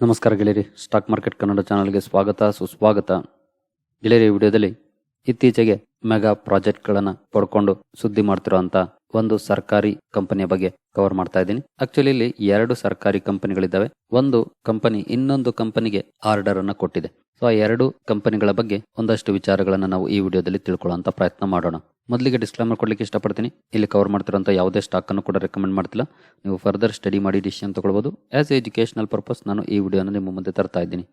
ನಮಸ್ಕಾರ ಗೆಳೆಯರಿ. Stock market Kannada ಚಾನಲ್ಗೆ ಸ್ವಾಗತ, ಸುಸ್ವಾಗತ. ಗೆಳೆಯರಿ ವಿಡಿಯೋದಲ್ಲಿ ಇತ್ತೀಚೆಗೆ ಮೆಗಾ ಪ್ರಾಜೆಕ್ಟ್ಗಳನ್ನು ಪಡ್ಕೊಂಡು ಸುದ್ದಿ ಮಾಡ್ತಿರೋಂಥ ಒಂದು ಸರ್ಕಾರಿ ಕಂಪನಿಯ ಬಗ್ಗೆ ಕವರ್ ಮಾಡ್ತಾ ಇದ್ದೀನಿ. ಆಕ್ಚುಲಿ ಇಲ್ಲಿ ಎರಡು ಸರ್ಕಾರಿ ಕಂಪನಿಗಳಿದ್ದಾವೆ. ಒಂದು ಕಂಪನಿ ಇನ್ನೊಂದು ಕಂಪನಿಗೆ ಆರ್ಡರ್ ಅನ್ನು ಕೊಟ್ಟಿದೆ. ಸೊ ಆ ಎರಡು ಕಂಪನಿಗಳ ಬಗ್ಗೆ ಒಂದಷ್ಟು ವಿಚಾರಗಳನ್ನು ನಾವು ಈ ವಿಡಿಯೋದಲ್ಲಿ ತಿಳ್ಕೊಳ್ಳುವಂತ ಪ್ರಯತ್ನ ಮಾಡೋಣ. ಮೊದಲಿಗೆ ಡಿಸ್ಕ್ಲೈಮರ್ ಕೊಡ್ಲಿಕ್ಕೆ ಇಷ್ಟಪಡ್ತೀನಿ. ಇಲ್ಲಿ ಕವರ್ ಮಾಡ್ತಿರೋಂಥ ಯಾವುದೇ ಸ್ಟಾಕ್ ಅನ್ನು ಕೂಡ ರೆಕಮೆಂಡ್ ಮಾಡ್ತಿಲ್ಲ. ನೀವು ಫರ್ದರ್ ಸ್ಟಡಿ ಮಾಡಿ ಡಿಸಿಷನ್ ತಗೊಳ್ಬಹುದು ಆಸ್ ಎಜುಕೇಶನಲ್ ಪರ್ಪಸ್ ನಾನು ಈ ವಿಡಿಯೋನ ನಿಮ್ಮ ಮುಂದೆ ತರ್ತಾ ಇದ್ದೀನಿ.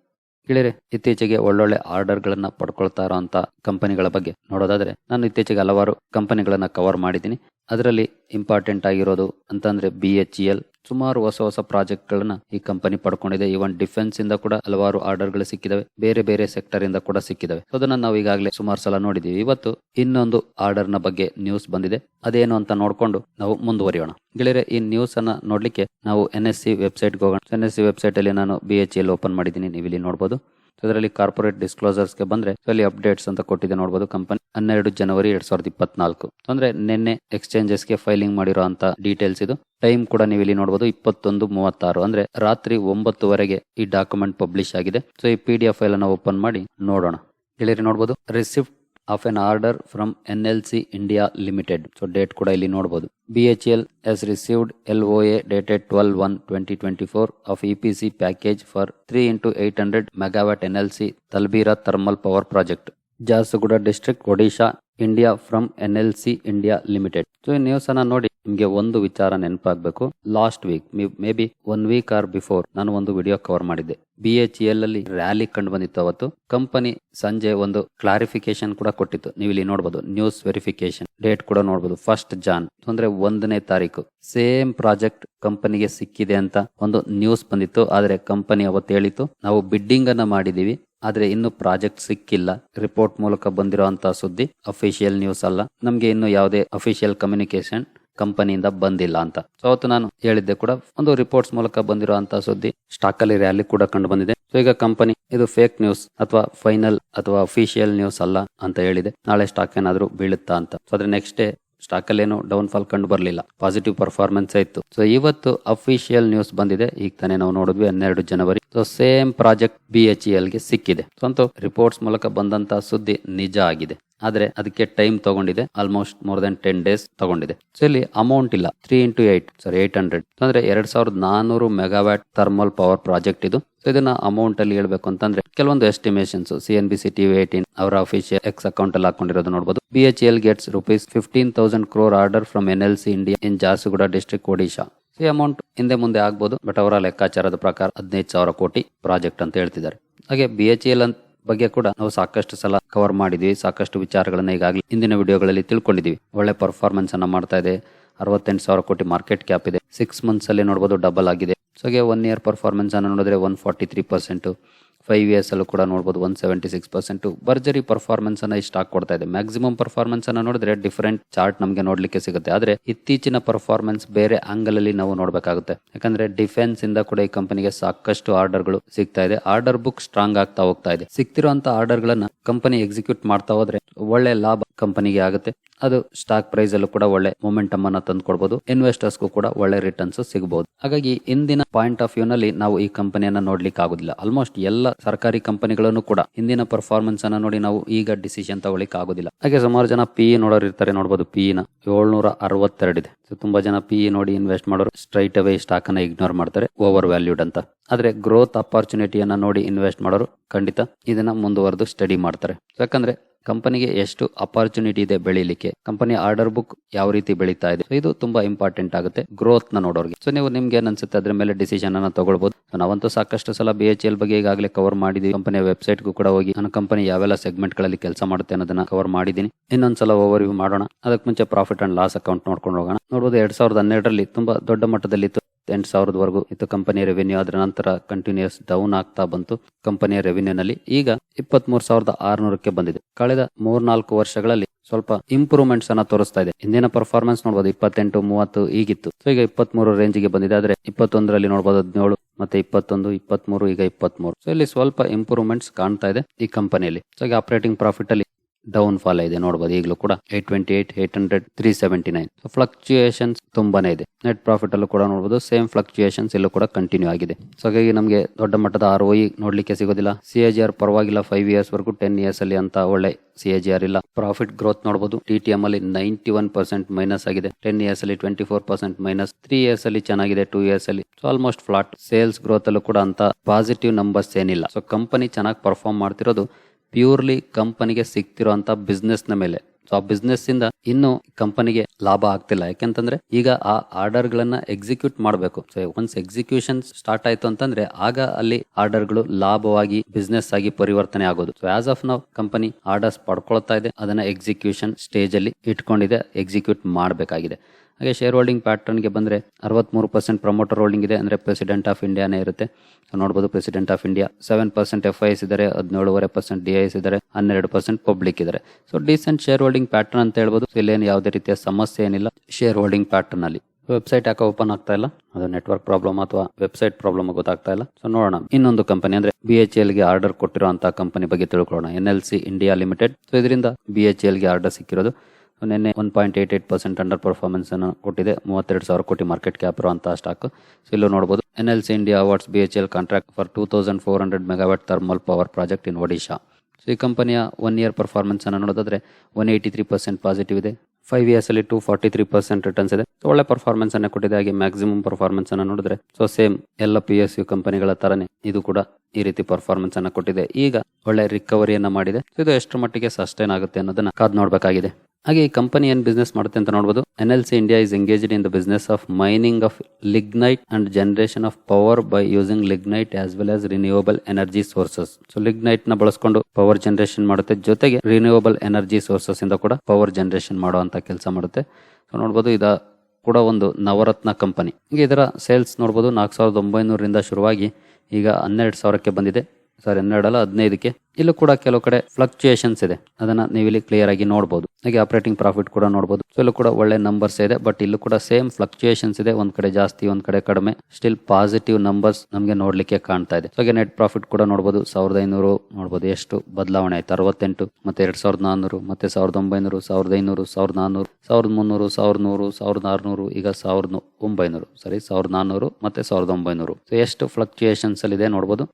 ಗೆಳೆಯರೆ, ಇತ್ತೀಚೆಗೆ ಒಳ್ಳೊಳ್ಳೆ ಆರ್ಡರ್ಗಳನ್ನ ಪಡ್ಕೊಳ್ತಾ ಇರೋಂಥ ಕಂಪನಿಗಳ ಬಗ್ಗೆ ನೋಡೋದಾದ್ರೆ ನಾನು ಇತ್ತೀಚೆಗೆ ಹಲವಾರು ಕಂಪನಿಗಳನ್ನ ಕವರ್ ಮಾಡಿದ್ದೀನಿ. ಅದರಲ್ಲಿ ಇಂಪಾರ್ಟೆಂಟ್ ಆಗಿರೋದು ಅಂತಂದ್ರೆ ಬಿ ಎಚ್ ಎಲ್ ಸುಮಾರು ಹೊಸ ಹೊಸ ಪ್ರಾಜೆಕ್ಟ್ಗಳನ್ನ ಈ ಕಂಪನಿ ಪಡ್ಕೊಂಡಿದೆ. ಇವನ್ ಡಿಫೆನ್ಸ್ ಇಂದ ಕೂಡ ಹಲವಾರು ಆರ್ಡರ್ಗಳು ಸಿಕ್ಕಿದವೆ. ಬೇರೆ ಬೇರೆ ಸೆಕ್ಟರ್ ಇಂದ ಕೂಡ ಸಿಕ್ಕಿದವೆ. ಅದನ್ನ ನಾವು ಈಗಾಗಲೇ ಸುಮಾರು ಸಲ ನೋಡಿದೀವಿ. ಇವತ್ತು ಇನ್ನೊಂದು ಆರ್ಡರ್ನ ಬಗ್ಗೆ ನ್ಯೂಸ್ ಬಂದಿದೆ. ಅದೇನು ಅಂತ ನೋಡ್ಕೊಂಡು ನಾವು ಮುಂದುವರಿಯೋಣ. ಗೆಳೆಯರೆ, ಈ ನ್ಯೂಸ್ ಅನ್ನ ನೋಡ್ಲಿಕ್ಕೆ ನಾವು ಎನ್ ಎಸ್ ಸಿ ವೆಬ್ಸೈಟ್ಗೆ ಹೋಗೋಣ. ಎನ್ ಎಸ್ ಸಿ ವೆಬ್ಸೈಟ್ ಅಲ್ಲಿ ನಾನು ಬಿ ಎಚ್ ಎಲ್ ಓಪನ್ ಮಾಡಿದ್ದೀನಿ. ನೀವು ಇಲ್ಲಿ ನೋಡಬಹುದು ಅದರಲ್ಲಿ ಕಾರ್ಪೊರೇಟ್ ಡಿಸ್ಕ್ಲೋಸರ್ಸ್ಗೆ ಬಂದ್ರೆ ಅಲ್ಲಿ ಅಪ್ಡೇಟ್ಸ್ ಅಂತ ಕೊಟ್ಟಿದೆ ನೋಡಬಹುದು ಕಂಪನಿ. ಹನ್ನೆರಡು ಜನವರಿ ಎರಡ್ ಸಾವಿರದ ಇಪ್ಪತ್ನಾಲ್ಕು. ಅಂದ್ರೆ ನಿನ್ನೆ ಎಕ್ಸ್ಚೇಂಜಸ್ಗೆ ಫೈಲಿಂಗ್ ಮಾಡಿರೋ ಅಂತ ಡೀಟೇಲ್ಸ್ ಇದು. ಟೈಮ್ ಕೂಡ ನೀವು ಇಲ್ಲಿ ನೋಡಬಹುದು ಇಪ್ಪತ್ತೊಂದು ಮೂವತ್ತಾರು. ಅಂದ್ರೆ ರಾತ್ರಿ ಒಂಬತ್ತುವರೆಗೆ ಈ ಡಾಕ್ಯುಮೆಂಟ್ ಪಬ್ಲಿಷ್ ಆಗಿದೆ. ಸೊ ಈ ಪಿ ಡಿ ಎಫ್ ಫೈಲ್ ಅನ್ನು ಓಪನ್ ಮಾಡಿ ನೋಡೋಣ. ಗೆಳೆಯರಿ ನೋಡಬಹುದು receipt of an order from N L C India limited so date ಕೂಡ ಇಲ್ಲಿ ನೋಡಬಹುದು B H L S received L O A dated twelve one twenty twenty four of E P C package for three into eight hundred megawatt N L C Talabira thermal power project Jharsuguda district Odisha India from N L C India limited so news ಅನ್ನ ನೋಡಿ, ನಿಮ್ಗೆ ಒಂದು ವಿಚಾರ ನೆನಪಾಗಬೇಕು. Last week may be one week or before ನಾನು ಒಂದು video cover ಮಾಡಿದ್ದೆ. B H L ಅಲ್ಲಿ rally ಕಂಡು ಬಂದಿತ್ತು ಅವತ್ತು. ಕಂಪನಿ ಸಂಜೆ ಒಂದು ಕ್ಲಾರಿಫಿಕೇಶನ್ ಕೂಡ ಕೊಟ್ಟಿತ್ತು. ನೀವು ಇಲ್ಲಿ ನೋಡಬಹುದು ನ್ಯೂಸ್ ವೆರಿಫಿಕೇಶನ್ ಡೇಟ್ ಕೂಡ ನೋಡಬಹುದು ಫಸ್ಟ್ ಜಾನ್ ಅಂದ್ರೆ ಒಂದನೇ ತಾರೀಕು. ಸೇಮ್ ಪ್ರಾಜೆಕ್ಟ್ ಕಂಪನಿಗೆ ಸಿಕ್ಕಿದೆ ಅಂತ ಒಂದು ನ್ಯೂಸ್ ಬಂದಿತ್ತು. ಆದ್ರೆ ಕಂಪನಿ ಅವತ್ತು ಹೇಳಿತ್ತು, ನಾವು ಬಿಡ್ಡಿಂಗ್ ಅನ್ನ ಮಾಡಿದೀವಿ ಆದ್ರೆ ಇನ್ನು ಪ್ರಾಜೆಕ್ಟ್ ಸಿಕ್ಕಿಲ್ಲ. ರಿಪೋರ್ಟ್ ಮೂಲಕ ಬಂದಿರುವಂತ ಸುದ್ದಿ ಅಫಿಷಿಯಲ್ ನ್ಯೂಸ್ ಅಲ್ಲ. ನಮ್ಗೆ ಇನ್ನು ಯಾವುದೇ ಅಫಿಷಿಯಲ್ ಕಮ್ಯುನಿಕೇಶನ್ ಕಂಪನಿಯಿಂದ ಬಂದಿಲ್ಲ ಅಂತ. ಸೊ ಅವತ್ತು ನಾನು ಹೇಳಿದ್ದೆ ಕೂಡ, ಒಂದು ರಿಪೋರ್ಟ್ಸ್ ಮೂಲಕ ಬಂದಿರುವಂತ ಸುದ್ದಿ ಸ್ಟಾಕ್ ಅಲ್ಲಿ ರ್ಯಾಲಿ ಕೂಡ ಕಂಡು ಬಂದಿದೆ. ಸೊ ಈಗ ಕಂಪನಿ, ಇದು ಫೇಕ್ ನ್ಯೂಸ್ ಅಥವಾ ಫೈನಲ್ ಅಥವಾ ಅಫಿಷಿಯಲ್ ನ್ಯೂಸ್ ಅಲ್ಲ ಅಂತ ಹೇಳಿದೆ. ನಾಳೆ ಸ್ಟಾಕ್ ಏನಾದ್ರೂ ಬೀಳುತ್ತಾ ಅಂತ. ಸೊ ಅದ್ರ ನೆಕ್ಸ್ಟ್ ಡೇ ಸ್ಟಾಕ್ ಅಲ್ಲಿ ಡೌನ್ ಫಾಲ್ ಕಂಡು ಬರಲಿಲ್ಲ. ಪಾಸಿಟಿವ್ ಪರ್ಫಾರ್ಮೆನ್ಸ್ ಇತ್ತು. ಸೊ ಇವತ್ತು ಅಫಿಷಿಯಲ್ ನ್ಯೂಸ್ ಬಂದಿದೆ. ಈಗ ತಾನೇ ನಾವು ನೋಡಿದ್ವಿ ಹನ್ನೆರಡು ಜನವರಿ. So same project B H ಎಲ್ಗೆ ಸಿಕ್ಕಿದೆ. ಅಂತೂ ರಿಪೋರ್ಟ್ಸ್ ಮೂಲಕ ಬಂದಂತ ಸುದ್ದಿ ನಿಜ ಆಗಿದೆ. ಆದ್ರೆ ಅದಕ್ಕೆ ಟೈಮ್ ತಗೊಂಡಿದೆ. Almost more than ten days ತಗೊಂಡಿದೆ. ಸೊ ಇಲ್ಲಿ ಅಮೌಂಟ್ ಇಲ್ಲ. Three into eight sorry eight hundred ಅಂದ್ರೆ ಎರಡ್ ಸಾವಿರದ ನಾನೂರು ಮೆಗಾವ್ಯಾಟ್ ಥರ್ಮಲ್ ಪವರ್ ಪ್ರಾಜೆಕ್ಟ್ ಇದು. ಇದನ್ನ ಅಮೌಂಟ್ ಅಲ್ಲಿ ಹೇಳ್ಬೇಕು ಅಂತಂದ್ರೆ ಕೆಲವೊಂದು estimations C N B C T eighteen ಅವರ ಅಫಿಷಿಯಲ್ ಎಕ್ಸ್ ಅಕೌಂಟ್ ಅಲ್ಲಿ ಹಾಕೊಂಡಿರೋದು ನೋಡಬಹುದು B H L gets rupees fifteen thousand crore order from N L C India in Jharsuguda district Odisha ಈ ಅಮೌಂಟ್ ಹಿಂದೆ ಮುಂದೆ ಆಗ್ಬೋದು ಬಟ್ ಅವರ ಲೆಕ್ಕಾಚಾರದ ಪ್ರಕಾರ ಹದಿನೈದು ಸಾವಿರ ಕೋಟಿ ಪ್ರಾಜೆಕ್ಟ್ ಅಂತ ಹೇಳ್ತಿದ್ದಾರೆ. ಹಾಗೆ ಬಿ ಎಚ್ ಎಲ್ ಬಗ್ಗೆ ಕೂಡ ನಾವು ಸಾಕಷ್ಟು ಸಲ ಕವರ್ ಮಾಡಿದ್ವಿ, ಸಾಕಷ್ಟು ವಿಚಾರಗಳನ್ನ ಈಗಾಗಲೇ ಇಂದಿನ ವಿಡಿಯೋಗಳಲ್ಲಿ ತಿಳ್ಕೊಂಡಿದ್ವಿ. ಒಳ್ಳೆ ಪರ್ಫಾರ್ಮೆನ್ಸ್ ಅನ್ನ ಮಾಡ್ತಾ ಇದೆ, ಅರವತ್ತೆಂಟು ಸಾವಿರ ಕೋಟಿ ಮಾರ್ಕೆಟ್ ಕ್ಯಾಪ್ ಇದೆ. ಸಿಕ್ಸ್ ಮಂತ್ಸ್ ಅಲ್ಲಿ ನೋಡಬಹುದು ಡಬಲ್ ಆಗಿದೆ. ಸೊ ಹಾಗೆ ಒನ್ ಇಯರ್ ಪರ್ಫಾರ್ಮೆನ್ಸನ್ನು ನೋಡಿದ್ರೆ one forty three percent five years ಅಲ್ಲೂ ಕೂಡ ನೋಡಬಹುದು ಒನ್ ಸೆವೆಂಟಿ ಸಿಕ್ಸ್ ಪರ್ಸೆಂಟ್ ಭರ್ಜರಿ ಪರ್ಫಾರ್ಮೆನ್ಸ್ ಅನ್ನ ಈ ಸ್ಟಾಕ್ ಕೊಡ್ತಾ ಇದೆ. ಮ್ಯಾಕ್ಸಿಮಮ್ ಪರ್ಫಾರ್ಮೆನ್ಸ್ ಅನ್ನ ನೋಡಿದ್ರೆ ಡಿಫರೆಂಟ್ ಚಾರ್ಟ್ ನಮಗೆ ನೋಡ್ಲಿಕ್ಕೆ ಸಿಗುತ್ತೆ. ಆದ್ರೆ ಇತ್ತೀಚಿನ ಪರ್ಫಾರ್ಮೆನ್ಸ್ ಬೇರೆ ಆಂಗಲ್ ಅಲ್ಲಿ ನಾವು ನೋಡಬೇಕಾಗುತ್ತೆ. ಯಾಕಂದ್ರೆ ಡಿಫೆನ್ಸ್ ಇಂದ ಕೂಡ ಈ ಕಂಪನಿಗೆ ಸಾಕಷ್ಟು ಆರ್ಡರ್ಗಳು ಸಿಗ್ತಾ ಇದೆ. ಆರ್ಡರ್ ಬುಕ್ ಸ್ಟ್ರಾಂಗ್ ಆಗ್ತಾ ಹೋಗ್ತಾ ಇದೆ. ಸಿಕ್ತಿರುವಂತ ಆರ್ಡರ್ ಗಳನ್ನ ಕಂಪನಿ ಎಕ್ಸಿಕ್ಯೂಟ್ ಮಾಡ್ತಾ ಹೋದ್ರೆ ಒಳ್ಳೆ ಲಾಭ ಕಂಪನಿಗೆ ಆಗುತ್ತೆ. ಅದು ಸ್ಟಾಕ್ ಪ್ರೈಸ್ ಅಲ್ಲೂ ಕೂಡ ಒಳ್ಳೆ ಮೊಮೆಂಟಮ್ ಅನ್ನ ತಂದ್ಕೊಡ್ಬಹುದು ಕೊಡಬಹುದು ಇನ್ವೆಸ್ಟರ್ಸ್ ಕೂಡ ಒಳ್ಳೆ ರಿಟರ್ನ್ಸ್ ಸಿಗಬಹುದು ಹಾಗಾಗಿ ಇಂದಿನ ಪಾಯಿಂಟ್ ಆಫ್ ವ್ಯೂ ನಲ್ಲಿ ನಾವು ಈ ಕಂಪನಿಯನ್ನ ನೋಡ್ಲಿಕ್ಕೆ ಆಗುದಿಲ್ಲ. ಆಲ್ಮೋಸ್ಟ್ ಎಲ್ಲ ಸರ್ಕಾರಿ ಕಂಪನಿಗಳನ್ನು ಕೂಡ ಹಿಂದಿನ ಪರ್ಫಾರ್ಮೆನ್ಸ್ ಅನ್ನ ನೋಡಿ ನಾವು ಈಗ ಡಿಸಿಷನ್ ತಗೊಳ್ಳಿಕ್ ಆಗುದಿಲ್ಲ ಹಾಗೆ ಸುಮಾರು ಜನ ಪಿ ನೋಡೋರು ಇರ್ತಾರೆ ನೋಡಬಹುದು ಪಿ ನ. ಏಳ್ನೂರ ಅರವತ್ತೆರಡಿದೆ ತುಂಬಾ ಜನ ಪಿ ನೋಡಿ ಇನ್ವೆಸ್ಟ್ ಮಾಡೋರು ಸ್ಟ್ರೈಟ್ ಅವೇ ಸ್ಟಾಕ್ ಅನ್ನ ಇಗ್ನೋರ್ ಮಾಡ್ತಾರೆ ಓವರ್ ವ್ಯಾಲ್ಯೂಡ್ ಅಂತ. ಆದ್ರೆ ಗ್ರೋತ್ ಅಪಾರ್ಚುನಿಟಿಯನ್ನ ನೋಡಿ ಇನ್ವೆಸ್ಟ್ ಮಾಡೋರು ಖಂಡಿತ ಇದನ್ನ ಮುಂದುವರೆದು ಸ್ಟಡಿ ಮಾಡ್ತಾರೆ. ಯಾಕಂದ್ರೆ ಕಂಪನಿಗೆ ಎಷ್ಟು ಅಪರ್ಚುನಿಟಿ ಇದೆ ಬೆಳಿಲಿಕ್ಕೆ, ಕಂಪನಿ ಆರ್ಡರ್ ಬುಕ್ ಯಾವ ರೀತಿ ಬೆಳೀತಾ ಇದೆ. ಇದು ತುಂಬಾ ಇಂಪಾರ್ಟೆಂಟ್ ಆಗುತ್ತೆ ಗ್ರೋತ್ನ ನೋಡೋರಿಗೆ. ಸೊ ನೀವು ನಿಮ್ಗೆ ಏನ್ ಅನ್ಸುತ್ತೆ ಅದ್ರ ಮೇಲೆ ಡಿಸಿಷನ್ ಅನ್ನ ತಗೊಳ್ಬಹುದು ನಾವಂತೂ ಸಾಕಷ್ಟು ಸಲ ಬಿ ಎಚ್ ಎಲ್ ಬಗ್ಗೆ ಈಗಾಗಲೇ ಕವರ್ ಮಾಡಿದೀವಿ. ಕಂಪನಿಯ ವೆಬ್ಸೈಟ್ ಗೂ ಕೂಡ ಹೋಗಿ, ನನ್ನ ಕಂಪನಿ ಯಾವೆಲ್ಲ ಸೆಗ್ಮೆಂಟ್ಗಳಲ್ಲಿ ಕೆಲಸ ಮಾಡುತ್ತೆ ಅನ್ನೋದನ್ನ ಕವರ್ ಮಾಡಿದೀನಿ. ಇನ್ನೊಂದ್ಸಲ ಓವರ್ ವ್ಯೂ ಮಾಡೋಣ. ಅದಕ್ಕೆ ಮುಂಚೆ ಪ್ರಾಫಿಟ್ ಅಂಡ್ ಲಾಸ್ ಅಕೌಂಟ್ ನೋಡ್ಕೊಂಡು ಹೋಗೋಣ. ನೋಡಬಹುದು ಎರಡ್ ಸಾವಿರದ ಹನ್ನೆರಡರಲ್ಲಿ ತುಂಬಾ ದೊಡ್ಡ ಮಟ್ಟದಲ್ಲಿ ಇತ್ತು ಎಂಟು ಸಾವಿರದವರೆಗೂ ಇತ್ತು ಕಂಪನಿಯ ರೆವಿನ್ಯೂ ಅದರ ನಂತರ ಕಂಟಿನ್ಯೂಸ್ ಡೌನ್ ಆಗ್ತಾ ಬಂತು. ಕಂಪನಿಯ ರೆವಿನ್ಯೂ ನಲ್ಲಿ ಈಗ ಇಪ್ಪತ್ತ್ ಮೂರ್ ಸಾವಿರದ ಆರ್ನೂರಕ್ಕೆ ಬಂದಿದೆ. ಕಳೆದ ಮೂರ್ನಾಲ್ಕು ವರ್ಷಗಳಲ್ಲಿ ಸ್ವಲ್ಪ ಇಂಪ್ರೂವ್ಮೆಂಟ್ಸ್ ಅನ್ನ ತೋರಿಸ್ತಾ ಇದೆ. ಹಿಂದಿನ ಪರ್ಫಾರ್ಮೆನ್ಸ್ ನೋಡಬಹುದು ಇಪ್ಪತ್ತೆಂಟು, ಮೂವತ್ತು ಈಗಿತ್ತು. ಸೊ ಈಗ ಇಪ್ಪತ್ತ್ ಮೂರು ರೇಂಜ್ಗೆ ಬಂದಿದೆ. ಆದ್ರೆ ಇಪ್ಪತ್ತೊಂದರಲ್ಲಿ ನೋಡಬಹುದು ಹದಿನೇಳು, ಮತ್ತೆ ಇಪ್ಪತ್ತೊಂದು, ಇಪ್ಪತ್ಮೂರು, ಈಗ ಇಪ್ಪತ್ಮೂರು. ಸೊ ಇಲ್ಲಿ ಸ್ವಲ್ಪ ಇಂಪ್ರೂವ್ಮೆಂಟ್ಸ್ ಕಾಣ್ತಾ ಇದೆ ಈ ಕಂಪನಿಯಲ್ಲಿ ಸೊ ಆಪರೇಟಿಂಗ್ ಪ್ರಾಫಿಟ್ ಅಲ್ಲಿ ಡೌನ್ ಫಾಲ್ ಇದೆ ನೋಡಬಹುದು ಈಗಲೂ ಕೂಡ eight twenty eight eight hundred three seventy nine fluctuations ತುಂಬಾನೇ ಇದೆ. ನೆಟ್ ಪ್ರಾಫಿಟ್ ಅಲ್ಲೂ ಕೂಡ ನೋಡಬಹುದು ಸೇಮ್ ಫ್ಲಕ್ಚುಯೇಷನ್ಸ್ ಇಲ್ಲೂ ಕೂಡ ಕಂಟಿನ್ಯೂ ಆಗಿದೆ. ಸೊ ಹಾಗಾಗಿ ನಮಗೆ ದೊಡ್ಡ ಮಟ್ಟದ ಆರ್ ನೋಡ್ಲಿಕ್ಕೆ ಸಿಗೋದಿಲ್ಲ. ಸಿ ಎ ಜಿ ಆರ್ ಪರವಾಗಿಲ್ಲ ಫೈವ್ ಇಯರ್ಸ್ ವರೆಗೂ ಟೆನ್ ಇಯರ್ಸ್ ಅಲ್ಲಿ ಅಂತ ಒಳ್ಳೆ ಸಿ ಎ ಜಿ ಆರ್ ಇಲ್ಲ. ಪ್ರಾಫಿಟ್ ಗ್ರೋತ್ ನೋಡಬಹುದು ಟಿ ಟಿ ಎಂ ಅಲ್ಲಿ ನೈಂಟಿ ಒನ್ ಪರ್ಸೆಂಟ್ ಮೈನಸ್ ಆಗಿದೆ. ಟೆನ್ ಇಯರ್ಸ್ ಅಲ್ಲಿ twenty four percent minus three years ಅಲ್ಲಿ ಚೆನ್ನಾಗಿದೆ ಟೂ ಇಯರ್ಸ್ ಅಲ್ಲಿ. So almost flat sales growth ಅಲ್ಲೂ ಕೂಡ ಅಂತ ಪಾಸಿಟಿವ್ ನಂಬರ್ಸ್ ಏನಿಲ್ಲ. ಸೊ ಕಂಪನಿ ಚೆನ್ನಾಗಿ ಪರ್ಫಾರ್ಮ್ ಮಾಡ್ತಿರೋದು ಪ್ಯೂರ್ಲಿ ಕಂಪನಿಗೆ ಸಿಗ್ತಿರೋಂಥ ಬಿಸ್ನೆಸ್ನ ಮೇಲೆ. ಸೊ ಆ ಬಿಸ್ನೆಸ್ ಇಂದ ಇನ್ನು ಕಂಪನಿಗೆ ಲಾಭ ಆಗ್ತಿಲ್ಲ. ಯಾಕೆಂತಂದ್ರೆ ಈಗ ಆ ಆರ್ಡರ್ ಗಳನ್ನ ಎಕ್ಸಿಕ್ಯೂಟ್ ಮಾಡಬೇಕು. ಸೊ ಒನ್ಸ್ ಎಕ್ಸಿಕ್ಯೂಷನ್ ಸ್ಟಾರ್ಟ್ ಆಯ್ತು ಅಂತಂದ್ರೆ ಆಗ ಅಲ್ಲಿ ಆರ್ಡರ್ಗಳು ಲಾಭವಾಗಿ ಬಿಸ್ನೆಸ್ ಆಗಿ ಪರಿವರ್ತನೆ ಆಗೋದು. ಸೊ ಆಸ್ ಆಫ್ ನಾವು ಕಂಪನಿ ಆರ್ಡರ್ಸ್ ಪಡ್ಕೊಳ್ತಾ ಇದೆ. ಅದನ್ನ ಎಕ್ಸಿಕ್ಯೂಷನ್ ಸ್ಟೇಜ್ ಅಲ್ಲಿ ಇಟ್ಕೊಂಡಿದೆ ಎಕ್ಸಿಕ್ಯೂಟ್ ಮಾಡಬೇಕಾಗಿದೆ. ಹಾಗೆ ಶೇರ್ ಹೋಲ್ಡಿಂಗ್ ಪ್ಯಾಟರ್ನ್ಗೆ ಬಂದರೆ ಅರವತ್ಮೂರು ಪರ್ಸೆಂಟ್ ಪ್ರಮೋಟರ್ ಹೋಲ್ಡಿಂಗ್ ಇದೆ, ಅಂದ್ರೆ ಪ್ರೆಸಿಡೆಂಟ್ ಆಫ್ ಇಂಡಿಯಾನೇ ಇರುತ್ತೆ. ನೋಡ್ಬೋದು president of India seven percent F IIs ಇದ್ದಾರೆ, ಹದಿನೇಳುವರೆ ಪರ್ಸೆಂಟ್ ಡಿ ಐಸ್ ಇದ್ದಾರೆ, ಹನ್ನೆರಡು ಪರ್ಸೆಂಟ್ ಪಬ್ಲಿಕ್ ಇದ್ದಾರೆ. So decent share holding pattern ಅಂತ ಹೇಳ್ಬೋದು. ಇಲ್ಲಿ ಇಲ್ಲೇನು ಯಾವುದೇ ರೀತಿಯ ಸಮಸ್ಯೆ ಏನಿಲ್ಲ ಶೇರ್ ಹೋಲ್ಡಿಂಗ್ ಪ್ಯಾಟರ್ನ್ ಅಲ್ಲಿ. ವೆಬ್ಸೈಟ್ ಯಾಕೆ ಓಪನ್ ಆಗ್ತಾ ಇಲ್ಲ? ಅದು ನೆಟ್ವರ್ಕ್ ಪ್ರಾಬ್ಲಮ್ ಅಥವಾ ವೆಬ್ಸೈಟ್ ಪ್ರಾಬ್ಲಮ್ ಗೊತ್ತಾಗ್ತಾ ಇಲ್ಲ. ಸೊ ನೋಡೋಣ. ಇನ್ನೊಂದು ಕಂಪನಿ ಅಂದ್ರೆ ಬಿ ಎಚ್ ಎಲ್ಗೆ ಆರ್ಡರ್ ಕೊಟ್ಟಿರುವಂತಹ ಕಂಪನಿ ಬಗ್ಗೆ ತಿಳ್ಕೊಳ್ಳೋಣ. N L C India limited so ಇದರಿಂದ ಬಿ ಎಚ್ ಎಲ್ಗೆ ಆರ್ಡರ್ ಸಿಕ್ಕಿರೋದು. ನಿನ್ನೆ one point eight eight percent under performance ಅನ್ನು ಕೊಟ್ಟಿದೆ. ಮೂವತ್ತೆರಡು ಸಾವಿರ ಕೋಟಿ ಮಾರ್ಕೆಟ್ ಕ್ಯಾಪ್ ಅಂತ ಸ್ಟಾಕ್ ಇಲ್ಲೂ ನೋಡಬಹುದು N L C India awards B H L contract for two thousand four hundred megawatt thermal power project in Odisha so ಈ ಕಂಪನಿಯ ಒನ್ ಇಯರ್ ಪರ್ಫಾರ್ಮೆನ್ಸ್ ಅನ್ನು ನೋಡೋದಾದ್ರೆ one eighty three percent positive ಇದೆ. Five years ಅಲ್ಲಿ two forty three percent returns ಇದೆ ಒಳ್ಳೆ performance ಅನ್ನು ಕೊಟ್ಟಿದೆ. ಹಾಗೆ ಮ್ಯಾಕ್ಸಿಮಮ್ ಪರ್ಫಾರ್ಮೆನ್ಸ್ ಅನ್ನು ನೋಡಿದ್ರೆ ಸೊ ಸೇಮ್ ಎಲ್ಲ ಪಿ ಎಸ್ ಯು ಕಂಪನಿಗಳ ತರನೇ ಇದು ಕೂಡ ಈ ರೀತಿ ಪರ್ಫಾರ್ಮೆನ್ಸ್ ಅನ್ನು ಕೊಟ್ಟಿದೆ. ಈಗ ಒಳ್ಳೆ ರಿಕವರಿಯನ್ನ ಮಾಡಿದೆ. ಇದು ಎಷ್ಟು ಮಟ್ಟಿಗೆ ಸಸ್ಟೈನ್ ಆಗುತ್ತೆ ಅನ್ನೋದನ್ನ ಕಾದ್ ನೋಡಬೇಕಾಗಿದೆ. ಹಾಗೆ ಈ ಕಂಪನಿ ಏನ್ ಬಿಸ್ನೆಸ್ ಮಾಡುತ್ತೆ ಅಂತ ನೋಡಬಹುದು N L C India is engaged in the business of mining of lignite and generation of power by using lignite as well as renewable energy sources so ಲಿಗ್ನೈಟ್ನ ಬಳಸ್ಕೊಂಡು ಪವರ್ ಜನರೇಷನ್ ಮಾಡುತ್ತೆ. ಜೊತೆಗೆ ರಿನ್ಯೂವಬಲ್ ಎನರ್ಜಿ ಸೋರ್ಸಸ್ ಇಂದ ಕೂಡ power generation ಮಾಡುವಂತ ಕೆಲಸ ಮಾಡುತ್ತೆ. So ನೋಡಬಹುದು ಇದ ಕೂಡ ಒಂದು ನವರತ್ನ ಕಂಪನಿ ಇದರ ಸೇಲ್ಸ್ ನೋಡಬಹುದು ನಾಲ್ಕು ಸಾವಿರದ ಒಂಬೈನೂರರಿಂದ ಶುರುವಾಗಿ ಈಗ ಹನ್ನೆರಡು ಸಾವಿರಕ್ಕೆ ಬಂದಿದೆ. ಸಾರಿ ಹನ್ನೆರಡಲ್ಲ, ಹದಿನೈದಕ್ಕೆ. ಇಲ್ಲೂ ಕೂಡ ಕೆಲವು ಕಡೆ ಫ್ಲಕ್ಚುಯೇಷನ್ಸ್ ಇದೆ. ಅದನ್ನ ನೀವು ಇಲ್ಲಿ ಕ್ಲಿಯರ್ ಆಗಿ ನೋಡಬಹುದು ಹಾಗೆ ಆಪರೇಟಿಂಗ್ ಪ್ರಾಫಿಟ್ ಕೂಡ ನೋಡಬಹುದು ಸೊ ಇಲ್ಲೂ ಕೂಡ ಒಳ್ಳೆ ನಂಬರ್ಸ್ ಇದೆ ಬಟ್ ಇಲ್ಲೂ ಕೂಡ ಸೇಮ್ ಫ್ಲಕ್ಚುಯೇಷನ್ಸ್ ಇದೆ. ಒಂದ್ ಕಡೆ ಜಾಸ್ತಿ, ಒಂದ್ ಕಡೆ ಕಡಿಮೆ. ಸ್ಟಿಲ್ ಪಾಸಿಟಿವ್ ನಂಬರ್ಸ್ ನಮಗೆ ನೋಡ್ಲಿಕ್ಕೆ ಕಾಣ್ತಾ ಇದೆ. ಹಾಗೆ ನೆಟ್ ಪ್ರಾಫಿಟ್ ಕೂಡ ನೋಡಬಹುದು ಸಾವಿರದ ಐನೂರು ನೋಡಬಹುದು ಎಷ್ಟು ಬದಲಾವಣೆ ಆಯ್ತು. ಅರವತ್ತೆಂಟು, ಮತ್ತೆ ಎರಡ್ ಸಾವಿರದ ನಾನ್ನೂರು, ಮತ್ತೆ ಸಾವಿರದ ಒಂಬೈನೂರು, ಸಾವಿರದ ಐನೂರು, ಸಾವಿರದ ನಾನ್ನೂರು, ಸಾವಿರದ ಮುನ್ನೂರು, ಸಾವಿರದ ನೂರು, ಸಾವಿರದ ಆರ್ನೂರು, ಈಗ ಸಾವಿರದ ಒಂಬೈನೂರು. ಸರಿ ಸಾವಿರದ ನಾನ್ನೂರು, ಮತ್ತೆ ಸಾವಿರದ ಒಂಬೈನೂರು. ಸೊ ಎಷ್ಟು ಫ್ಲಕ್ಚುಯೇಷನ್ಸ್ ಅಲ್ಲಿ ಇದೆ ನೋಡಬಹುದು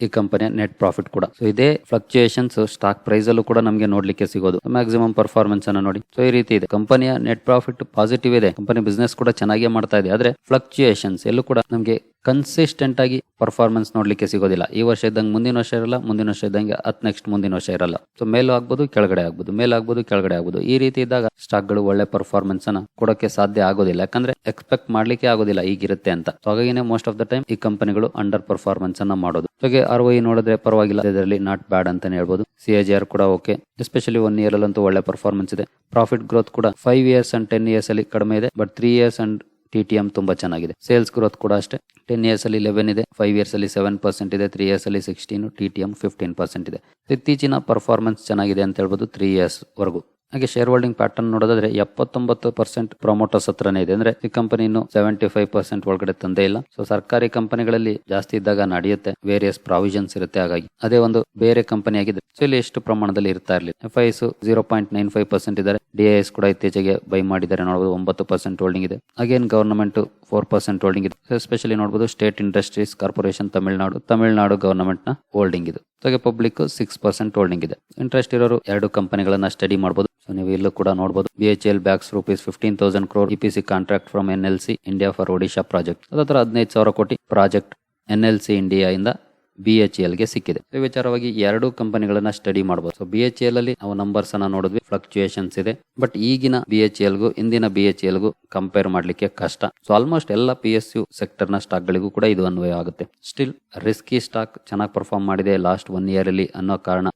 ಈ ಕಂಪನಿಯ ನೆಟ್ ಪ್ರಾಫಿಟ್ ಕೂಡ. ಸೊ ಇದೇ ಫ್ಲಕ್ಚುಯೇಷನ್ಸ್ ಸ್ಟಾಕ್ ಪ್ರೈಸ್ ಅಲ್ಲೂ ಕೂಡ ನಮಗೆ ನೋಡ್ಲಿಕ್ಕೆ ಸಿಗೋದು. ಮ್ಯಾಕ್ಸಿಮಮ್ ಪರ್ಫಾರ್ಮೆನ್ಸ್ ಅನ್ನ ನೋಡಿ. ಸೊ ಈ ರೀತಿ ಇದೆ. ಕಂಪನಿಯ ನೆಟ್ ಪ್ರಾಫಿಟ್ ಪಾಸಿಟಿವ್ ಇದೆ. ಕಂಪನಿ ಬಿಸ್ನೆಸ್ ಕೂಡ ಚೆನ್ನಾಗಿ ಮಾಡ್ತಾ ಇದೆ. ಆದ್ರೆ ಫ್ಲಕ್ಚುಯೇಷನ್ಸ್ ಎಲ್ಲೂ ಕೂಡ ನಮಗೆ ಕನ್ಸಿಸ್ಟೆಂಟ್ ಆಗಿ ಪರ್ಫಾರ್ಮೆನ್ಸ್ ನೋಡ್ಲಿಕ್ಕೆ ಸಿಗೋದಿಲ್ಲ. ಈ ವರ್ಷ ಇದ್ದಂಗೆ ಮುಂದಿನ ವರ್ಷ ಇರಲ್ಲ, ಮುಂದಿನ ವರ್ಷ ಇದ್ದಂಗೆ ಅತ್ ನೆಕ್ಸ್ಟ್ ಮುಂದಿನ ವರ್ಷ ಇರಲ್ಲ. ಸೊ ಮೇಲೂ ಆಗ್ಬೋದು, ಕೆಳಗಡೆ ಆಗ್ಬೋದು, ಮೇಲೆ ಆಗ್ಬೋದು, ಕೆಳಗಡೆ ಆಗ್ಬೋದು. ಈ ರೀತಿ ಇದ್ದಾಗ ಸ್ಟಾಕ್ಗಳು ಒಳ್ಳೆ ಪರ್ಫಾರ್ಮೆನ್ಸ್ ಅನ್ನ ಕೊಡೋಕೆ ಸಾಧ್ಯ ಆಗೋದಿಲ್ಲ. ಯಾಕಂದ್ರೆ ಎಕ್ಸ್ಪೆಕ್ಟ್ ಮಾಡ್ಲಿಕ್ಕೆ ಆಗೋದಿಲ್ಲ ಈಗಿರುತ್ತೆ ಅಂತ. ಸೊ ಹಾಗಾಗಿನೇ ಮೋಸ್ಟ್ ಆಫ್ ದ ಟೈಮ್ ಈ ಕಂಪನಿಗಳು ಅಂಡರ್ ಪರ್ಫಾರ್ಮೆನ್ಸ್ ಅನ್ನ ಮಾಡೋದು. ಹಾಗೆ ಆರ್ ಒ ನೋಡಿದ್ರೆ ಪರವಾಗಿಲ್ಲ. ಇದರಲ್ಲಿ ನಾಟ್ ಬ್ಯಾಡ್ ಅಂತಾನೆ ಹೇಳ್ಬೋದು. ಸಿ ಎ ಜಿ ಆರ್ ಕೂಡ ಓಕೆ ಎಸ್ಪೆಷಲಿ ಒನ್ ಇಯರ್ ಅಲ್ಲಂತೂ ಒಳ್ಳೆ ಪರ್ಫಾರ್ಮೆನ್ಸ್ ಇದೆ. ಪ್ರಾಫಿಟ್ ಗ್ರೋತ್ ಕೂಡ five years and ten years ಅಲ್ಲಿ ಕಡಿಮೆ ಇದೆ. But three years and T T M ತುಂಬಾ ಚೆನ್ನಾಗಿದೆ. ಸೇಲ್ಸ್ ಗ್ರೋತ್ ಕೂಡ ಅಷ್ಟೇ. ಟೆನ್ ಇಯರ್ಸ್ ಅಲ್ಲಿ ಲೆವೆನ್ ಇದೆ. ಫೈವ್ ಇಯರ್ಸ್ ಅಲ್ಲಿ ಸೆವೆನ್ ಪರ್ಸೆಂಟ್ ಇದೆ. ತ್ರೀ ಇಯರ್ಸ್ ಅಲ್ಲಿ sixteen T T M fifteen percent ಇದೆ. ಇತ್ತೀಚಿನ ಪರ್ಫಾರ್ಮೆನ್ಸ್ ಚೆನ್ನಾಗಿದೆ ಅಂತ ಹೇಳ್ಬೋದು ತ್ರೀ ಇಯರ್ಸ್ ವರೆಗೂ. ಹಾಗೆ ಶೇರ್ ಹೋಲ್ಡಿಂಗ್ ಪ್ಯಾಟರ್ನ್ ನೋಡೋದಾದ್ರೆ ಎಪ್ಪತ್ತೊಂಬತ್ತು ಪರ್ಸೆಂಟ್ ಪ್ರೊಮೋಟರ್ಸ್ ಹತ್ರನೇ ಇದೆ. ಅಂದ್ರೆ ಈ ಕಂಪನಿ ಇನ್ನು ಸೆವೆಂಟಿ ಫೈವ್ ಪರ್ಸೆಂಟ್ ಒಳಗಡೆ ತಂದೇ ಇಲ್ಲ. ಸೊ ಸರ್ಕಾರಿ ಕಂಪನಿಗಳಲ್ಲಿ ಜಾಸ್ತಿ ಇದ್ದಾಗ ನಡೆಯುತ್ತೆ. ವೇರಿಯಸ್ ಪ್ರಾವಿಷನ್ಸ್ ಇರುತ್ತೆ. ಹಾಗಾಗಿ ಅದೇ ಒಂದು ಬೇರೆ ಕಂಪನಿ ಆಗಿದೆ ಸೊ, ಇಲ್ಲಿ ಎಷ್ಟು ಪ್ರಮಾಣದಲ್ಲಿ ಇರ್ತಾ ಇರಲಿ. F IIs zero point nine five percent ಇದ್ದಾರೆ. ಡಿಎಸ್ ಕೂಡ ಇತ್ತೀಚೆಗೆ ಬೈ ಮಾಡಿದ್ದಾರೆ. ನೋಡಬಹುದು ಒಂಬತ್ತು ಪರ್ಸೆಂಟ್ ಹೋಲ್ಡಿಂಗ್ ಇದೆ. Again government four percent holding ಇದೆ. ಎಸ್ಪೆಷಲಿ ನೋಡಬಹುದು state industries corporation Tamil Nadu Tamil Nadu ಗವರ್ನಮೆಂಟ್ನ holding ಇದು. ಹಾಗೆ ಪಬ್ಲಿಕ್ ಸಿಕ್ಸ್ ಪರ್ಸೆಂಟ್ ಹೋಲ್ಡಿಂಗ್ ಇದೆ. ಇಂಟ್ರೆಸ್ಟ್ ಇರೋರು ಎರಡು ಕಂಪನಿಗಳನ್ನ ಸ್ಟಡಿ ಮಾಡಬಹುದು ಸೊ ನೀವು ಇಲ್ಲೂ ಕೂಡ ನೋಡಬಹುದು B H L bags rupees fifteen thousand crore EPC contract from N L C India for Odisha project ಅದರ ಹದಿನೈದು ಸಾವಿರ ಕೋಟಿ project N L C India ಇಂದ ಬಿ ಎಚ್ ಎಲ್ಗೆ ಸಿಕ್ಕಿದೆ. ವಿಚಾರವಾಗಿ ಎರಡು ಕಂಪನಿಗಳನ್ನ ಸ್ಟಡಿ ಮಾಡಬಹುದು ಸೊ ಬಿ ಎಚ್ ಎಲ್ ಅಲ್ಲಿ ನಾವು ನಂಬರ್ಸ್ ಅನ್ನ ನೋಡಿದ್ವಿ ಫ್ಲಕ್ಚುಯೇಷನ್ಸ್ ಇದೆ. ಬಟ್ ಈಗಿನ ಬಿ ಎಚ್ ಎಲ್ ಗು ಇಂದಿನ ಬಿ ಎಚ್ ಎಲ್ ಗು ಕಂಪೇರ್ ಮಾಡ್ಲಿಕ್ಕೆ ಕಷ್ಟ. ಸೊ ಆಲ್ಮೋಸ್ಟ್ ಎಲ್ಲ ಪಿ ಎಸ್ ಯು ಸೆಕ್ಟರ್ನ ಸ್ಟಾಕ್ ಗಳಿಗೂ ಕೂಡ ಇದು ಅನ್ವಯ ಆಗುತ್ತೆ. ಸ್ಟಿಲ್ ರಿಸ್ಕಿ ಸ್ಟಾಕ್ ಚೆನ್ನಾಗಿ ಪರ್ಫಾರ್ಮ್ ಮಾಡಿದೆ ಲಾಸ್ಟ್ ಒನ್ ಇಯರ್ ಅಲ್ಲಿ ಅನ್ನೋ ಕಾರಣ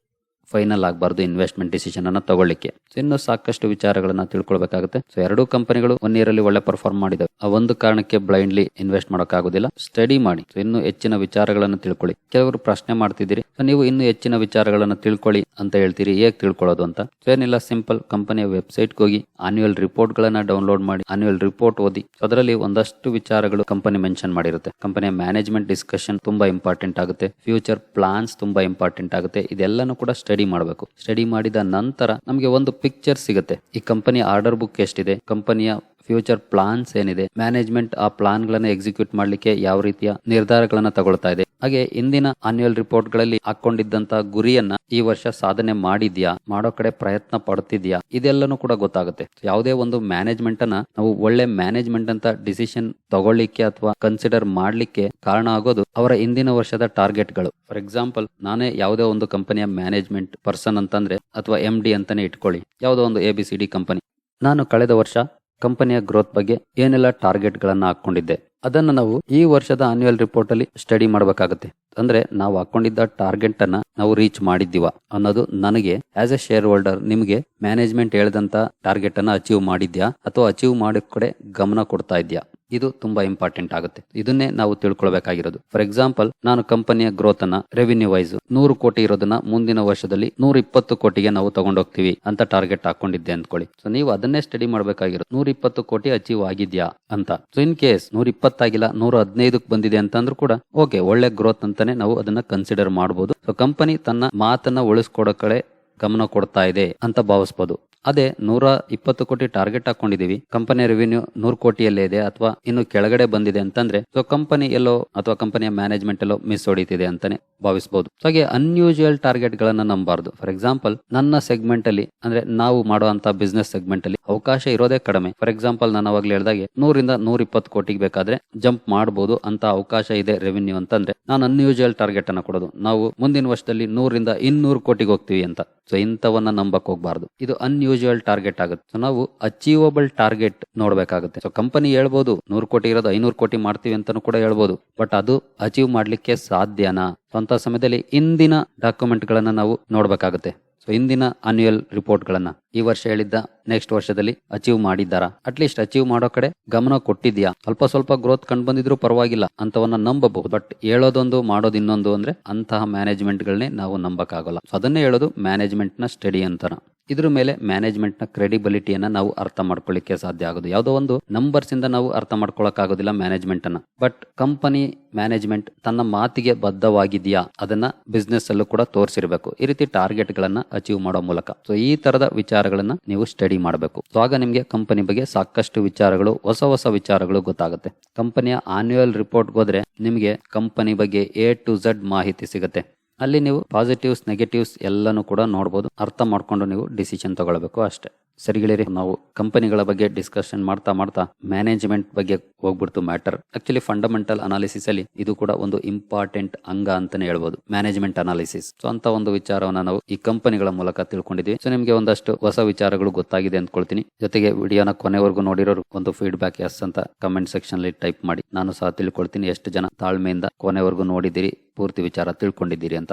ಫೈನಲ್ ಆಗಬಾರ್ದು ಇನ್ವೆಸ್ಟ್ಮೆಂಟ್ ಡಿಸಿಷನ್ ಅನ್ನ ತಗೊಳ್ಳಿಕ್ಕೆ. ಇನ್ನು ಸಾಕಷ್ಟು ವಿಚಾರಗಳನ್ನ ತಿಳ್ಕೊಳ್ಬೇಕಾಗುತ್ತೆ. ಸೊ ಎರಡೂ ಕಂಪನಿಗಳು ಒನ್ ಇಯರ್ ಒಳ್ಳೆ ಪರ್ಫಾರ್ಮ್ ಮಾಡಿದವೆ. ಆ ಒಂದು ಕಾರಣಕ್ಕೆ ಬ್ಲೈಂಡ್ಲಿ ಇನ್ವೆಸ್ಟ್ ಮಾಡೋಕ್ಕಾಗೋದಿಲ್ಲ. ಸ್ಟಡಿ ಮಾಡಿ. ಇನ್ನು ಹೆಚ್ಚಿನ ವಿಚಾರಗಳನ್ನು ತಿಳ್ಕೊಳ್ಳಿ. ಕೆಲವರು ಪ್ರಶ್ನೆ ಮಾಡ್ತಿದ್ದೀರಿ. ನೀವು ಇನ್ನು ಹೆಚ್ಚಿನ ವಿಚಾರಗಳನ್ನು ತಿಳ್ಕೊಳ್ಳಿ ಅಂತ ಹೇಳ್ತೀರಿ. ಹೇಗೆ ತಿಳ್ಕೊಳ್ಳೋದು ಅಂತ? ಏನಿಲ್ಲ. ಸಿಂಪಲ್ ಕಂಪನಿಯ ವೆಬ್ಸೈಟ್ ಹೋಗಿ ಆನ್ಯುವಲ್ ರಿಪೋರ್ಟ್ ಗಳನ್ನ ಡೌನ್ಲೋಡ್ ಮಾಡಿ. ಆನ್ಯುವಲ್ ರಿಪೋರ್ಟ್ ಓದಿ. ಅದರಲ್ಲಿ ಒಂದಷ್ಟು ವಿಚಾರಗಳು ಕಂಪನಿ ಮೆನ್ಷನ್ ಮಾಡಿರುತ್ತೆ. ಕಂಪನಿಯ ಮ್ಯಾನೇಜ್ಮೆಂಟ್ ಡಿಸ್ಕಷನ್ ತುಂಬಾ ಇಂಪಾರ್ಟೆಂಟ್ ಆಗುತ್ತೆ. ಫ್ಯೂಚರ್ ಪ್ಲಾನ್ಸ್ ತುಂಬಾ ಇಂಪಾರ್ಟೆಂಟ್ ಆಗುತ್ತೆ. ಇದೆಲ್ಲನೂ ಕೂಡ ಸ್ಟಡಿ ಸ್ಟಡಿ ಮಾಡಬೇಕು. ಸ್ಟಡಿ ಮಾಡಿದ ನಂತರ ನಮಗೆ ಒಂದು ಪಿಕ್ಚರ್ ಸಿಗುತ್ತೆ. ಈ ಕಂಪನಿ ಆರ್ಡರ್ ಬುಕ್ ಎಷ್ಟಿದೆ? ಕಂಪನಿಯ ಫ್ಯೂಚರ್ ಪ್ಲಾನ್ಸ್ ಏನಿದೆ, ಮ್ಯಾನೇಜ್ಮೆಂಟ್ ಆ ಪ್ಲಾನ್ ಗಳನ್ನ ಎಕ್ಸಿಕ್ಯೂಟ್ ಮಾಡ್ಲಿಕ್ಕೆ ಯಾವ ರೀತಿಯ ನಿರ್ಧಾರಗಳನ್ನ ತಗೊಳ್ತಾ ಇದೆ. ಹಾಗೆ ಇಂದಿನ ಆನ್ಯುವಲ್ ರಿಪೋರ್ಟ್ಗಳಲ್ಲಿ ಹಾಕೊಂಡಿದ್ದಂತ ಗುರಿಯನ್ನ ಈ ವರ್ಷ ಸಾಧನೆ ಮಾಡಿದ್ಯಾ, ಮಾಡೋ ಕಡೆ ಪ್ರಯತ್ನ ಪಡ್ತಿದ್ಯಾ, ಇದೆಲ್ಲನೂ ಕೂಡ ಗೊತ್ತಾಗುತ್ತೆ. ಯಾವುದೇ ಒಂದು ಮ್ಯಾನೇಜ್ಮೆಂಟ್ ಅನ್ನ ನಾವು ಒಳ್ಳೆ ಮ್ಯಾನೇಜ್ಮೆಂಟ್ ಅಂತ ಡಿಸಿಷನ್ ತಗೊಳ್ಳಿಕ್ಕೆ ಅಥವಾ ಕನ್ಸಿಡರ್ ಮಾಡ್ಲಿಕ್ಕೆ ಕಾರಣ ಆಗೋದು ಅವರ ಇಂದಿನ ವರ್ಷದ ಟಾರ್ಗೆಟ್ಗಳು ಫಾರ್ ಎಕ್ಸಾಂಪಲ್ ನಾನೇ ಯಾವುದೇ ಒಂದು ಕಂಪನಿಯ ಮ್ಯಾನೇಜ್ಮೆಂಟ್ ಪರ್ಸನ್ ಅಂತಂದ್ರೆ ಅಥವಾ ಎಂ ಡಿ ಅಂತಾನೆ ಇಟ್ಕೊಳ್ಳಿ, ಯಾವುದೋ ಒಂದು ಎ ಬಿ ಸಿ ಕಂಪನಿ ನಾನು ಕಳೆದ ವರ್ಷ ಕಂಪನಿಯ ಗ್ರೋತ್ ಬಗ್ಗೆ ಏನೆಲ್ಲ ಟಾರ್ಗೆಟ್ ಗಳನ್ನ ಹಾಕೊಂಡಿದ್ದೆ, ಅದನ್ನ ನಾವು ಈ ವರ್ಷದ ಆನ್ಯುವಲ್ ರಿಪೋರ್ಟ್ ಅಲ್ಲಿ ಸ್ಟಡಿ ಮಾಡಬೇಕಾಗುತ್ತೆ. ಅಂದ್ರೆ ನಾವು ಹಾಕೊಂಡಿದ್ದ ಟಾರ್ಗೆಟ್ ಅನ್ನ ನಾವು ರೀಚ್ ಮಾಡಿದ್ದೀವ ಅನ್ನೋದು ನನಗೆ ಆಸ್ ಎ ಶೇರ್ ಹೋಲ್ಡರ್ ನಿಮಗೆ ಮ್ಯಾನೇಜ್ಮೆಂಟ್ ಹೇಳಿದಂತ ಟಾರ್ಗೆಟ್ ಅನ್ನ ಅಚೀವ್ ಮಾಡಿದ್ಯಾ ಅಥವಾ ಅಚೀವ್ ಮಾಡೋ ಕಡೆ ಗಮನ ಕೊಡ್ತಾ ಇದ್ಯಾ? ಇದು ತುಂಬಾ ಇಂಪಾರ್ಟೆಂಟ್ ಆಗುತ್ತೆ. ಇದನ್ನೇ ನಾವು ತಿಳ್ಕೊಳ್ಬೇಕಾಗಿರೋದು. ಫಾರ್ ಎಕ್ಸಾಂಪಲ್ ನಾನು ಕಂಪನಿಯ ಗ್ರೋತ್ ಅನ್ನ ರೆವಿನ್ಯೂ ವೈಸ್ ನೂರು ಕೋಟಿ ಇರೋದನ್ನ ಮುಂದಿನ ವರ್ಷದಲ್ಲಿ ನೂರ ಇಪ್ಪತ್ತು ಕೋಟಿಗೆ ನಾವು ತಗೊಂಡೋಗ್ತೀವಿ ಅಂತ ಟಾರ್ಗೆಟ್ ಹಾಕೊಂಡಿದ್ದೆ ಅಂದ್ಕೊಳ್ಳಿ. ಸೊ ನೀವು ಅದನ್ನೇ ಸ್ಟಡಿ ಮಾಡಬೇಕಾಗಿರೋದು. ನೂರ ಇಪ್ಪತ್ತು ಕೋಟಿ ಅಚೀವ್ ಆಗಿದ್ಯಾ ಅಂತ. ಸೊ ಇನ್ ಕೇಸ್ ನೂರ ಇಪ್ಪತ್ತಾಗಿಲ್ಲ ನೂರ ಹದಿನೈದಕ್ಕೆ ಬಂದಿದೆ ಅಂತಂದ್ರೂ ಕೂಡ ಓಕೆ ಒಳ್ಳೆ ಗ್ರೋತ್ ಅಂತಾನೆ ನಾವು ಅದನ್ನ ಕನ್ಸಿಡರ್ ಮಾಡಬಹುದು ಸೊ ಕಂಪನಿ ತನ್ನ ಮಾತನ್ನ ಉಳಿಸ್ಕೊಡೋ ಕಡೆ ಗಮನ ಕೊಡ್ತಾ ಇದೆ ಅಂತ ಭಾವಿಸಬಹುದು ಅದೇ ನೂರ ಇಪ್ಪತ್ತು ಕೋಟಿ ಟಾರ್ಗೆಟ್ ಹಾಕೊಂಡಿದೀವಿ ಕಂಪನಿ ರೆವಿನ್ಯೂ ನೂರು ಕೋಟಿಯಲ್ಲೇ ಇದೆ ಅಥವಾ ಇನ್ನು ಕೆಳಗಡೆ ಬಂದಿದೆ ಅಂತಂದ್ರೆ ಸೊ ಕಂಪನಿ ಎಲ್ಲೋ ಅಥವಾ ಕಂಪನಿಯ ಮ್ಯಾನೇಜ್ಮೆಂಟ್ ಎಲ್ಲೋ ಮಿಸ್ ಹೊಡಿತಿದೆ ಅಂತಾನೆ ಭಾವಿಸಬಹುದು ಹಾಗೆ ಅನ್ಯೂಜುವಲ್ ಟಾರ್ಗೆಟ್ ಗಳನ್ನ ನಂಬಾರ್ದು ಫಾರ್ ಎಕ್ಸಾಂಪಲ್ ನನ್ನ ಸೆಗ್ಮೆಂಟ್ ಅಲ್ಲಿ, ಅಂದ್ರೆ ನಾವು ಮಾಡುವಂತ ಬಿಸ್ನೆಸ್ ಸೆಗ್ಮೆಂಟ್ ಅಲ್ಲಿ ಅವಕಾಶ ಇರೋದೇ ಕಡಿಮೆ. ಫಾರ್ ಎಕ್ಸಾಂಪಲ್ ನಾನು ಅವಾಗ್ಲೇ ಹೇಳಿದಾಗೆ ನೂರಿಂದ ನೂರ ಇಪ್ಪತ್ತು ಕೋಟಿಗೆ ಬೇಕಾದ್ರೆ ಜಂಪ್ ಮಾಡಬಹುದು ಅಂತ ಅವಕಾಶ ಇದೆ ರೆವಿನ್ಯೂ ಅಂತಂದ್ರೆ, ನಾನು ಅನ್ಯೂಜುವಲ್ ಟಾರ್ಗೆಟ್ ಅನ್ನ ಕೊಡೋದು. ನಾವು ಮುಂದಿನ ವರ್ಷದಲ್ಲಿ ನೂರಿಂದ ಇನ್ನೂರು ಕೋಟಿಗೆ ಹೋಗ್ತೀವಿ ಅಂತ. ಸೊ ಇಂಥವನ್ನ ನಂಬಕ್ ಹೋಗ್ಬಾರ್ದು. ಇದು ಅನ್ಯೂಜುವಲ್ ಟಾರ್ಗೆಟ್ ಆಗುತ್ತೆ. ಸೊ ನಾವು ಅಚೀವಬಲ್ ಟಾರ್ಗೆಟ್ ನೋಡಬೇಕಾಗುತ್ತೆ. ಸೊ ಕಂಪನಿ ಹೇಳ್ಬೋದು, ನೂರು ಕೋಟಿ ಇರೋದು ಐನೂರು ಕೋಟಿ ಮಾಡ್ತೀವಿ ಅಂತಾನು ಕೂಡ ಹೇಳ್ಬೋದು. ಬಟ್ ಅದು ಅಚೀವ್ ಮಾಡ್ಲಿಕ್ಕೆ ಸಾಧ್ಯನಾ? ಸೊ ಅಂತ ಸಮಯದಲ್ಲಿ ಇಂದಿನ ಡಾಕ್ಯುಮೆಂಟ್ ಗಳನ್ನ ನಾವು ನೋಡಬೇಕಾಗುತ್ತೆ. ಸೊ ಇಂದಿನ ಅನ್ಯುಯಲ್ ರಿಪೋರ್ಟ್ ಗಳನ್ನ. ಈ ವರ್ಷ ಹೇಳಿದ್ದ ನೆಕ್ಸ್ಟ್ ವರ್ಷದಲ್ಲಿ ಅಚೀವ್ ಮಾಡಿದ್ದಾರಾ? ಅಟ್ಲೀಸ್ಟ್ ಅಚೀವ್ ಮಾಡೋ ಕಡೆ ಗಮನ ಕೊಟ್ಟಿದ್ಯಾ ಅಲ್ಪ ಸ್ವಲ್ಪ ಗ್ರೋತ್ ಕಂಡು ಬಂದಿದ್ರು ಪರವಾಗಿಲ್ಲ ಅಂತವನ್ನ ನಂಬಬಹುದು. ಬಟ್ ಹೇಳೋದೊಂದು, ಮಾಡೋದು ಇನ್ನೊಂದು ಅಂದ್ರೆ ಅಂತಹ ಮ್ಯಾನೇಜ್ಮೆಂಟ್ ಗಳನ್ನೇ ನಾವು ನಂಬಕ್ಕಾಗಲ್ಲ. ಸೊ ಅದನ್ನೇ ಹೇಳೋದು ಮ್ಯಾನೇಜ್ಮೆಂಟ್ನ ಸ್ಟಡಿ ಅಂತಾರ ಇದ್ರ ಮೇಲೆ ಮ್ಯಾನೇಜ್ಮೆಂಟ್ನ ಕ್ರೆಡಿಬಿಲಿಟಿಯನ್ನ ನಾವು ಅರ್ಥ ಮಾಡ್ಕೊಳ್ಳಿಕ್ಕೆ ಸಾಧ್ಯ ಆಗೋದು. ಯಾವುದೋ ಒಂದು ನಂಬರ್ಸ್ ಇಂದ ನಾವು ಅರ್ಥ ಮಾಡ್ಕೊಳಕ್ ಆಗೋದಿಲ್ಲ ಮ್ಯಾನೇಜ್ಮೆಂಟ್ ಅನ್ನ. ಬಟ್ ಕಂಪನಿ ಮ್ಯಾನೇಜ್ಮೆಂಟ್ ತನ್ನ ಮಾತಿಗೆ ಬದ್ಧವಾಗಿದೆಯಾ ಅದನ್ನ ಬಿಸ್ನೆಸ್ ಅಲ್ಲೂ ಕೂಡ ತೋರಿಸಿರ್ಬೇಕು. ಈ ರೀತಿ ಟಾರ್ಗೆಟ್ ಗಳನ್ನ ಅಚೀವ್ ಮಾಡೋ ಮೂಲಕ. ಸೊ ಈ ತರದ ವಿಚಾರಗಳನ್ನ ನೀವು ಸ್ಟಡಿ ಮಾಡಬೇಕು. ಸೊ ಆಗ ನಿಮಗೆ ಕಂಪನಿ ಬಗ್ಗೆ ಸಾಕಷ್ಟು ವಿಚಾರಗಳು, ಹೊಸ ಹೊಸ ವಿಚಾರಗಳು ಗೊತ್ತಾಗುತ್ತೆ. ಕಂಪನಿಯ ಆನ್ಯುವಲ್ ರಿಪೋರ್ಟ್ ಹೋದ್ರೆ ನಿಮಗೆ ಕಂಪನಿ ಬಗ್ಗೆ ಎ ಟು ಝಡ್ ಮಾಹಿತಿ ಸಿಗುತ್ತೆ. ಅಲ್ಲಿ ನೀವು ಪಾಸಿಟಿವ್ಸ್ ನೆಗೆಟಿವ್ಸ್ ಎಲ್ಲನೂ ಕೂಡ ನೋಡಬಹುದು ಅರ್ಥ ಮಾಡ್ಕೊಂಡು ನೀವು ಡಿಸಿಷನ್ ತಗೊಳ್ಬೇಕು ಅಷ್ಟೇ. ಸರಿ ಗೆಳೆಯರಿ, ನಾವು ಕಂಪನಿಗಳ ಬಗ್ಗೆ ಡಿಸ್ಕಷನ್ ಮಾಡ್ತಾ ಮಾಡ್ತಾ ಮ್ಯಾನೇಜ್ಮೆಂಟ್ ಬಗ್ಗೆ ಹೋಗ್ಬಿಡ್ತು ಮ್ಯಾಟರ್ ಆಕ್ಚುಲಿ ಫಂಡಮೆಂಟಲ್ ಅನಾಲಿಸಿಸ್ ಅಲ್ಲಿ ಇದು ಕೂಡ ಒಂದು ಇಂಪಾರ್ಟೆಂಟ್ ಅಂಗ ಅಂತಾನೆ ಹೇಳ್ಬೋದು ಮ್ಯಾನೇಜ್ಮೆಂಟ್ ಅನಾಲಿಸಿಸ್ ಸೊ ಅಂತ ಒಂದು ವಿಚಾರವನ್ನ ನಾವು ಈ ಕಂಪನಿಗಳ ಮೂಲಕ ತಿಳ್ಕೊಂಡಿದ್ವಿ. ಸೊ ನಿಮಗೆ ಒಂದಷ್ಟು ಹೊಸ ವಿಚಾರಗಳು ಗೊತ್ತಾಗಿದೆ ಅಂದ್ಕೊಳ್ತೀನಿ. ಜೊತೆಗೆ ವಿಡಿಯೋನ ಕೊನೆವರೆಗೂ ನೋಡಿರೋರು ಒಂದು ಫೀಡ್ಬ್ಯಾಕ್ ಎಸ್ ಅಂತ ಕಮೆಂಟ್ ಸೆಕ್ಷನ್ ಅಲ್ಲಿ ಟೈಪ್ ಮಾಡಿ. ನಾನು ಸಹ ತಿಳ್ಕೊಳ್ತೀನಿ. ಎಷ್ಟು ಜನ ತಾಳ್ಮೆಯಿಂದ ಕೊನೆವರೆಗೂ ನೋಡಿದಿರಿ ಪೂರ್ತಿ ವಿಚಾರ ತಿಳ್ಕೊಂಡಿದ್ದೀರಿ ಅಂತ.